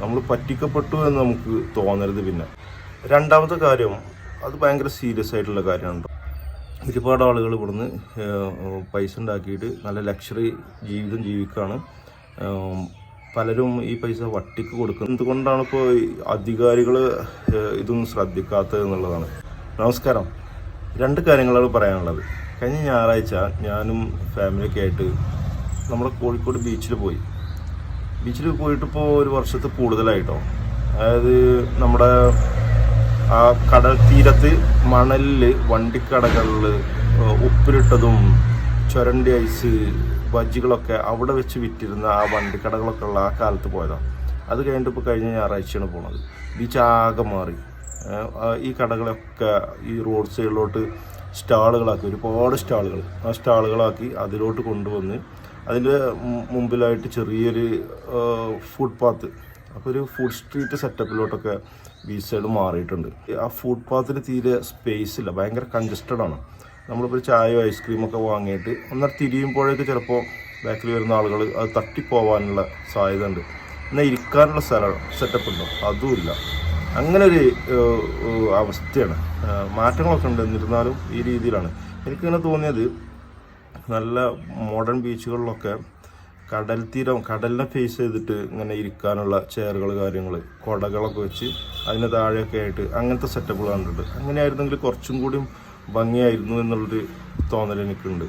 നമ്മൾ പറ്റിക്കപ്പെട്ടു എന്ന് നമുക്ക് തോന്നരുത് പിന്നെ. രണ്ടാമത്തെ കാര്യം അത് ഭയങ്കര സീരിയസ് ആയിട്ടുള്ള കാര്യമാണ് ഒരുപാട് ആളുകൾ ഇവിടുന്ന് പൈസ ഉണ്ടാക്കിയിട്ട് നല്ല ലക്ഷറി ജീവിതം ജീവിക്കുകയാണ് പലരും ഈ പൈസ വട്ടിക്ക് കൊടുക്കുന്നത്. എന്തുകൊണ്ടാണ് ഇപ്പോൾ അധികാരികൾ ഇതൊന്നും ശ്രദ്ധിക്കാത്തത് എന്നുള്ളതാണ്. നമസ്കാരം. രണ്ട് കാര്യങ്ങളാണ് പറയാനുള്ളത്. കഴിഞ്ഞ ഞായറാഴ്ച ഞാനും ഫാമിലിയൊക്കെ ആയിട്ട് നമ്മുടെ കോഴിക്കോട് ബീച്ചിൽ പോയി. ബീച്ചിൽ പോയിട്ട് ഇപ്പോൾ ഒരു വർഷത്തിൽ കൂടുതലായിട്ടോ. അതായത് നമ്മുടെ ആ കടൽ തീരത്ത് മണലിൽ വണ്ടിക്കടകളിൽ ഉപ്പിലിട്ടതും ചുരണ്ടി ഐസ് ബജ്ജികളൊക്കെ അവിടെ വെച്ച് വിറ്റിരുന്ന ആ വണ്ടിക്കടകളൊക്കെ ഉള്ള ആ കാലത്ത് പോയതാണ് അത് കഴിഞ്ഞിട്ട് ഇപ്പോൾ കഴിഞ്ഞ ഞായറാഴ്ചയാണ് പോണത്. ബീച്ച് ആകെ മാറി. ഈ കടകളൊക്കെ ഈ റോഡ് സൈഡിലോട്ട് സ്റ്റാളുകളാക്കി. ഒരുപാട് സ്റ്റാളുകൾ ആ സ്റ്റാളുകളാക്കി അതിലോട്ട് കൊണ്ടുവന്ന് അതിന്റെ മുമ്പിലായിട്ട് ചെറിയൊരു ഫുഡ് പാത്ത് അപ്പോൾ ഒരു ഫുഡ് സ്ട്രീറ്റ് സെറ്റപ്പിലോട്ടൊക്കെ ബീച്ച് സൈഡ് മാറിയിട്ടുണ്ട്. ആ ഫുഡ് പാത്തിന് തീരെ സ്പേസ് ഇല്ല. ഭയങ്കര കൺജസ്റ്റഡ് ആണ്. നമ്മളിപ്പോൾ ചായയോ ഐസ്ക്രീമൊക്കെ വാങ്ങിയിട്ട് ഒന്നര തിരിയുമ്പോഴേക്ക് ചിലപ്പോൾ ബാക്കിൽ വരുന്ന ആളുകൾ അത് തട്ടിപ്പോവാനുള്ള സാധ്യത ഉണ്ട് എന്നാൽ ഇരിക്കാനുള്ള സ്ഥലം സെറ്റപ്പ് ഉണ്ടോ അതുമില്ല അങ്ങനെ ഒരു അവസ്ഥയാണ്. മാറ്റങ്ങളൊക്കെ ഉണ്ട്. എന്നിരുന്നാലും ഈ രീതിയിലാണ്. എനിക്കിങ്ങനെ തോന്നിയത് നല്ല മോഡേൺ ബീച്ചുകളിലൊക്കെ കടൽ തീരം കടലിനെ ഫേസ് ചെയ്തിട്ട് ഇങ്ങനെ ഇരിക്കാനുള്ള ചെയറുകൾ കാര്യങ്ങൾ കുടകളൊക്കെ വെച്ച് അതിന് താഴെയൊക്കെ ആയിട്ട് അങ്ങനത്തെ സെറ്റപ്പുകൾ കണ്ടിട്ടുണ്ട്. അങ്ങനെയായിരുന്നെങ്കിൽ കുറച്ചും കൂടി ഭംഗിയായിരുന്നു എന്നുള്ളൊരു തോന്നൽ എനിക്കുണ്ട്.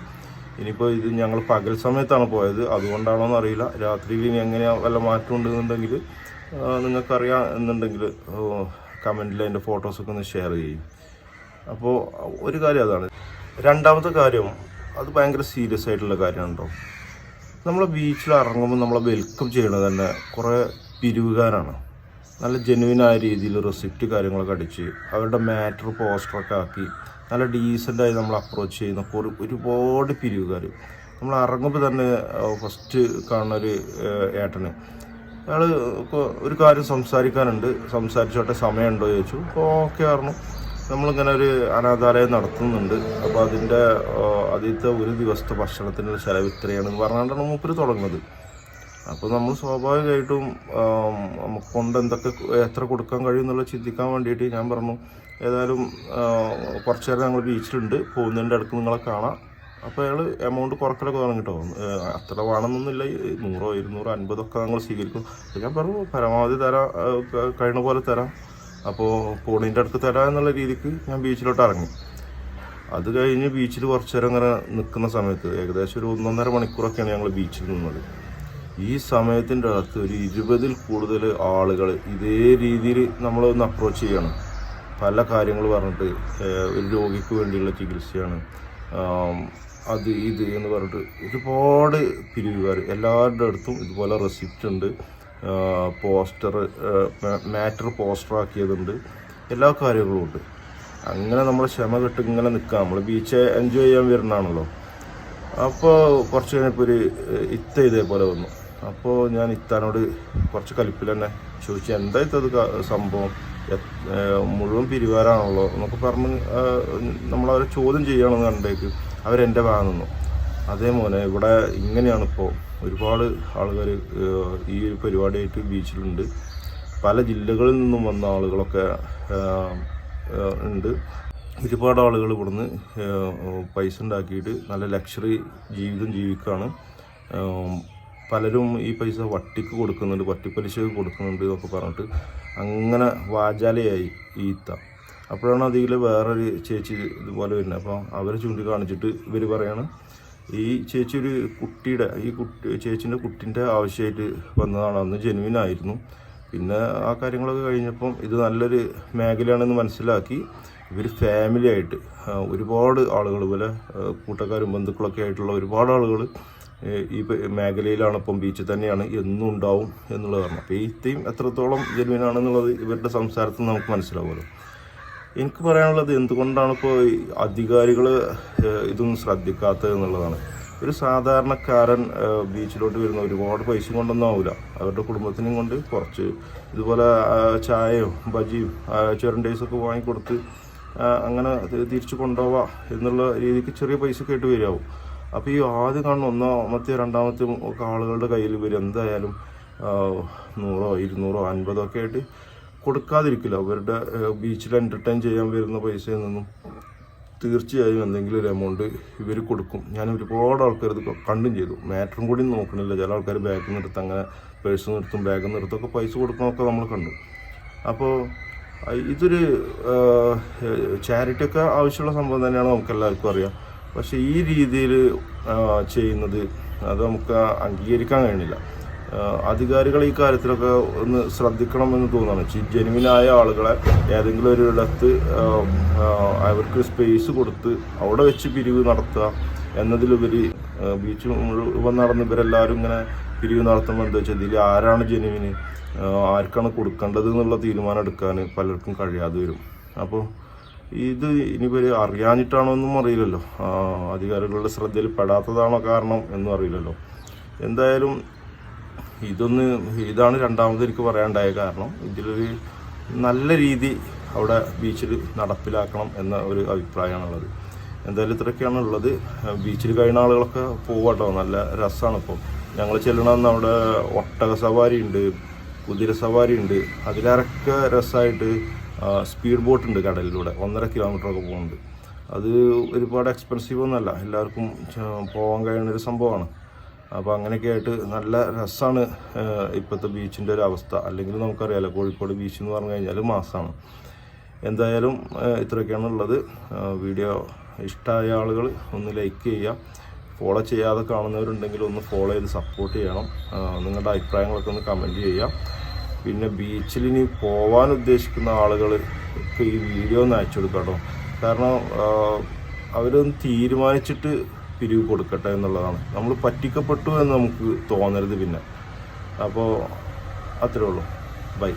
ഇനിയിപ്പോൾ ഇത് ഞങ്ങൾ പകൽ സമയത്താണ് പോയത്. അതുകൊണ്ടാണോ എന്നറിയില്ല രാത്രിയിൽ ഇനി എങ്ങനെയാണ് വല്ല മാറ്റം ഉണ്ടെന്നുണ്ടെങ്കിൽ നിങ്ങൾക്കറിയാം എന്നുണ്ടെങ്കിൽ കമന്റിൽ അതിന്റെ ഫോട്ടോസൊക്കെ ഒന്ന് ഷെയർ ചെയ്യും. അപ്പോൾ ഒരു കാര്യം അതാണ്. രണ്ടാമത്തെ കാര്യം അത് ഭയങ്കര സീരിയസ് ആയിട്ടുള്ള കാര്യമാണ് നമ്മൾ ബീച്ചിൽ ഇറങ്ങുമ്പോൾ നമ്മളെ വെൽക്കം ചെയ്യണത് തന്നെ കുറേ പിരിവുകാരാണ്. നല്ല ജെനുവിനായ രീതിയിൽ റെസിപ്റ്റ് കാര്യങ്ങളൊക്കെ അടിച്ച് അവരുടെ മാറ്റർ പോസ്റ്ററൊക്കെ ആക്കി നല്ല ഡീസന്റായി നമ്മൾ അപ്രോച്ച് ചെയ്യുന്ന കുറേ ഒരുപാട് പിരിവുകാർ നമ്മൾ ഇറങ്ങുമ്പോൾ തന്നെ ഫസ്റ്റ് കാണുന്ന ഒരു ഏട്ടന്. അയാൾ ഇപ്പോൾ ഒരു കാര്യം സംസാരിക്കാനുണ്ട്. സംസാരിച്ചോട്ടെ സമയമുണ്ടോ ചോദിച്ചു. അപ്പോൾ ഓക്കെ പറഞ്ഞു. നമ്മളിങ്ങനെ ഒരു അനാഥാലയം നടത്തുന്നുണ്ട്. അപ്പോൾ അതിന്റെ ആദ്യത്തെ ഒരു ദിവസത്തെ ഭക്ഷണത്തിനുള്ള ചിലവ് ഇത്രയാണെന്ന് പറഞ്ഞുകൊണ്ടാണ് മൂപ്പര് തുടങ്ങുന്നത്. അപ്പോൾ നമ്മൾ സ്വാഭാവികമായിട്ടും നമുക്ക് കൊണ്ട് എന്തൊക്കെ എത്ര കൊടുക്കാൻ കഴിയും എന്നുള്ളത് ചിന്തിക്കാൻ വേണ്ടിയിട്ട് ഞാൻ പറഞ്ഞു ഏതായാലും കുറച്ച് നേരം ഞങ്ങൾ ബീച്ചിലുണ്ട്. പോകുന്നതിന്റെ അടുത്ത് നിങ്ങളെ കാണാം. അപ്പോൾ അയാൾ എമൗണ്ട് കുറക്കലൊക്കെ തുടങ്ങിട്ടോ അത്ര വേണമെന്നൊന്നുമില്ല. നൂറോ ഇരുന്നൂറോ അൻപതൊക്കെ ഞങ്ങൾ സ്വീകരിക്കും. ഞാൻ പറഞ്ഞു പരമാവധി തരാം കഴിയണ പോലെ തരാം. അപ്പോൾ പോണിന്റെ അടുത്ത് തരാം എന്നുള്ള രീതിക്ക് ഞാൻ ബീച്ചിലോട്ട് ഇറങ്ങി. അത് കഴിഞ്ഞ് ബീച്ചിൽ കുറച്ച് നേരം ഇങ്ങനെ നിൽക്കുന്ന സമയത്ത് ഏകദേശം ഒരു ഒന്നൊന്നര മണിക്കൂറൊക്കെയാണ് ഞങ്ങൾ ബീച്ചിൽ നിന്നത്. ഈ സമയത്തിന്റെ അകത്ത് ഒരു ഇരുപതിൽ കൂടുതൽ ആളുകൾ ഇതേ രീതിയിൽ നമ്മളൊന്ന് അപ്രോച്ച് ചെയ്യണം. പല കാര്യങ്ങൾ പറഞ്ഞിട്ട് ഒരു രോഗിക്ക് വേണ്ടിയുള്ള ചികിത്സയാണ്. അത് ഇത് എന്ന് പറഞ്ഞിട്ട് ഒരുപാട് പിരിവുകാർ എല്ലാവരുടെ അടുത്തും ഇതുപോലെ റെസിപ്റ്റ് ഉണ്ട്. പോസ്റ്റർ മാറ്റർ പോസ്റ്റർ ആക്കിയതുണ്ട് എല്ലാ കാര്യങ്ങളും ഉണ്ട്. അങ്ങനെ നമ്മൾ ക്ഷമ കിട്ടും ഇങ്ങനെ നിൽക്കാം. നമ്മൾ ബീച്ച് എൻജോയ് ചെയ്യാൻ വരുന്നതാണല്ലോ. അപ്പോൾ കുറച്ച് കഴിഞ്ഞപ്പോൾ ഒരു ഇത്ത ഇതേപോലെ വന്നു. അപ്പോൾ ഞാൻ ഇത്താനോട് കുറച്ച് കലിപ്പിൽ തന്നെ ചോദിച്ചു എന്താ ഇത്തത് സംഭവം? മുഴുവൻ പിരിവാരാണല്ലോ? എന്നൊക്കെ പറഞ്ഞ് നമ്മളവരെ ചോദ്യം ചെയ്യണമെന്ന് കണ്ടേക്ക് അവരെന്റെ ഭാഗം നിന്നു. അതേ മോനെ ഇവിടെ ഇങ്ങനെയാണ് ഇപ്പോൾ ഒരുപാട് ആളുകൾ ഈ ഒരു പരിപാടിയായിട്ട് ബീച്ചിലുണ്ട്. പല ജില്ലകളിൽ നിന്നും വന്ന ആളുകളൊക്കെ ഉണ്ട്. ഒരുപാട് ആളുകൾ ഇവിടുന്ന് പൈസ ഉണ്ടാക്കിയിട്ട് നല്ല ലക്ഷറി ജീവിതം ജീവിക്കുകയാണ് പലരും ഈ പൈസ വട്ടിക്ക് കൊടുക്കുന്നുണ്ട് വട്ടിപ്പലിശക്ക് കൊടുക്കുന്നുണ്ട് എന്നൊക്കെ പറഞ്ഞിട്ട് അങ്ങനെ വാചാലയായി ഈത്ത അപ്പോഴാണ് അതിൽ വേറൊരു ചേച്ചി ഇതുപോലെ വരുന്നത്. അപ്പോൾ അവരെ ചൂണ്ടിക്കാണിച്ചിട്ട് ഇവർ പറയാണ് ഈ ചേച്ചി ഒരു കുട്ടിയുടെ ഈ കുട്ടി ചേച്ചീന്റെ കുട്ടിന്റെ ആവശ്യമായിട്ട് വന്നതാണ്. അന്ന് ജെനുവിൻ ആയിരുന്നു പിന്നെ ആ കാര്യങ്ങളൊക്കെ കഴിഞ്ഞപ്പം ഇത് നല്ലൊരു മേഖലയാണെന്ന് മനസ്സിലാക്കി ഇവർ ഫാമിലി ആയിട്ട് ഒരുപാട് ആളുകൾ പോലെ കൂട്ടക്കാരും ബന്ധുക്കളൊക്കെ ആയിട്ടുള്ള ഒരുപാട് ആളുകൾ ഈ മേഖലയിലാണ് ഇപ്പം ബീച്ചിൽ തന്നെയാണ്. എന്നും ഉണ്ടാവും എന്നുള്ളതാണ്. അപ്പോൾ ഈ തീം എത്രത്തോളം ജെനുവിനാണെന്നുള്ളത് ഇവരുടെ സംസാരത്തിൽ നമുക്ക് മനസ്സിലാവുമല്ലോ. എനിക്ക് പറയാനുള്ളത് എന്തുകൊണ്ടാണ് ഇപ്പോൾ അധികാരികൾ ഇതൊന്നും ശ്രദ്ധിക്കാത്തത് എന്നുള്ളതാണ്. ഒരു സാധാരണക്കാരൻ ബീച്ചിലോട്ട് വരുന്ന ഒരുപാട് പൈസ കൊണ്ടൊന്നും ആവില്ല അവരുടെ കുടുംബത്തിനും കൊണ്ട് കുറച്ച് ഇതുപോലെ ചായയും ബജിയും ഒക്കെ വാങ്ങിക്കൊടുത്ത് അങ്ങനെ തിരിച്ചു കൊണ്ടുപോവാം എന്നുള്ള രീതിക്ക് ചെറിയ പൈസ കേട്ട് വരാവും അപ്പോൾ ഈ ആദ്യം കാണുന്ന ഒന്നാമത്തെ രണ്ടാമത്തെ ഒക്കെ ആളുകളുടെ കയ്യിൽ വരും എന്തായാലും നൂറോ ഇരുന്നൂറോ അൻപതോ ഒക്കെ ആയിട്ട് കൊടുക്കാതിരിക്കില്ല. അവരുടെ ബീച്ചിൽ എന്റർടൈൻ ചെയ്യാൻ വരുന്ന പൈസയിൽ നിന്നും തീർച്ചയായും എന്തെങ്കിലും ഒരു എമൗണ്ട് ഇവർ കൊടുക്കും. ഞാൻ ഒരുപാട് ആൾക്കാർ ഇത് കണ്ടും ചെയ്തു. മാറ്ററും കൂടി നോക്കണില്ല. ചില ആൾക്കാർ ബാഗിൽ നിർത്തും അങ്ങനെ പേഴ്സ് നിർത്തും ബാഗ് നിർത്തും ഒക്കെ പൈസ കൊടുക്കുന്നൊക്കെ നമ്മൾ കണ്ടു. അപ്പോൾ ഇതൊരു ചാരിറ്റിയൊക്കെ ആവശ്യമുള്ള സംഭവം തന്നെയാണ് നമുക്ക് എല്ലാവർക്കും അറിയാം. പക്ഷേ ഈ രീതിയിൽ ചെയ്യുന്നത് അത് നമുക്ക് അംഗീകരിക്കാൻ കഴിയുന്നില്ല അധികാരികൾ ഈ കാര്യത്തിലൊക്കെ ഒന്ന് ശ്രദ്ധിക്കണം എന്ന് തോന്നുന്നു. ജെനുവിനായ ആളുകളെ ഏതെങ്കിലും ഒരു ഇടത്ത് അവർക്ക് സ്പേസ് കൊടുത്ത് അവിടെ വെച്ച് പിരിവ് നടത്തുക എന്നതിലുപരി ബീച്ച് മുഴുവൻ നടന്ന് ഇവരെല്ലാവരും ഇങ്ങനെ പിരിവ് നടത്തുമ്പോൾ എന്താ വെച്ചാൽ ഇതിൽ ആരാണ് ജെനുവിന് ആർക്കാണ് കൊടുക്കേണ്ടത് എന്നുള്ള തീരുമാനം എടുക്കാൻ പലർക്കും കഴിയാതെ വരും. അപ്പോൾ ഇത് ഇനിയിപ്പോൾ അറിയാഞ്ഞിട്ടാണോ എന്നും അറിയില്ലല്ലോ. അധികാരികളുടെ ശ്രദ്ധയിൽ പെടാത്തതാണോ കാരണം എന്നും അറിയില്ലല്ലോ. എന്തായാലും ഇതൊന്ന് ഇതാണ് രണ്ടാമത് എനിക്ക് പറയാനുണ്ടായ കാരണം. ഇതിലൊരു നല്ല രീതി അവിടെ ബീച്ചിൽ നടപ്പിലാക്കണം എന്ന ഒരു അഭിപ്രായമാണുള്ളത്. എന്തായാലും ഇത്രയൊക്കെയാണ് ഉള്ളത് ബീച്ചിൽ കഴിയുന്ന ആളുകളൊക്കെ പോവാട്ടോ നല്ല രസമാണ് ഇപ്പോൾ ഞങ്ങൾ ചെല്ലണമെന്ന് അവിടെ ഒട്ടക സവാരി ഉണ്ട് കുതിര സവാരി ഉണ്ട് അതിലേറൊക്കെ രസമായിട്ട് സ്പീഡ് ബോട്ട് ഉണ്ട് കടലിലൂടെ. ഒന്നര കിലോമീറ്ററൊക്കെ പോകുന്നുണ്ട് അത് ഒരുപാട് എക്സ്പെൻസീവ് ഒന്നുമല്ല. എല്ലാവർക്കും പോകാൻ കഴിയുന്ന ഒരു സംഭവമാണ്. അപ്പോൾ അങ്ങനെയൊക്കെ ആയിട്ട് നല്ല രസമാണ് ഇപ്പോഴത്തെ ബീച്ചിന്റെ ഒരു അവസ്ഥ. അല്ലെങ്കിൽ നമുക്കറിയാലോ കോഴിക്കോട് ബീച്ച് എന്ന് പറഞ്ഞു കഴിഞ്ഞാൽ മാസമാണ് എന്തായാലും ഇത്രയൊക്കെയാണ് ഉള്ളത്. വീഡിയോ ഇഷ്ടമായ ആളുകൾ ഒന്ന് ലൈക്ക് ചെയ്യുക. ഫോളോ ചെയ്യാതെ കാണുന്നവരുണ്ടെങ്കിൽ ഒന്ന് ഫോളോ ചെയ്ത് സപ്പോർട്ട് ചെയ്യണം. നിങ്ങളുടെ അഭിപ്രായങ്ങളൊക്കെ ഒന്ന് കമന്റ് ചെയ്യുക. പിന്നെ ബീച്ചിൽ ഇനി പോകാൻ ഉദ്ദേശിക്കുന്ന ആളുകൾ ഇപ്പോൾ ഈ വീഡിയോ ഒന്ന് അയച്ചു കൊടുക്കാം കേട്ടോ കാരണം അവരൊന്ന് തീരുമാനിച്ചിട്ട് പിരിവ് കൊടുക്കട്ടെ എന്നുള്ളതാണ്. നമ്മൾ പറ്റിക്കപ്പെട്ടു എന്ന് നമുക്ക് തോന്നരുത് പിന്നെ. അപ്പോൾ അത്രേ ഉള്ളൂ. ബൈ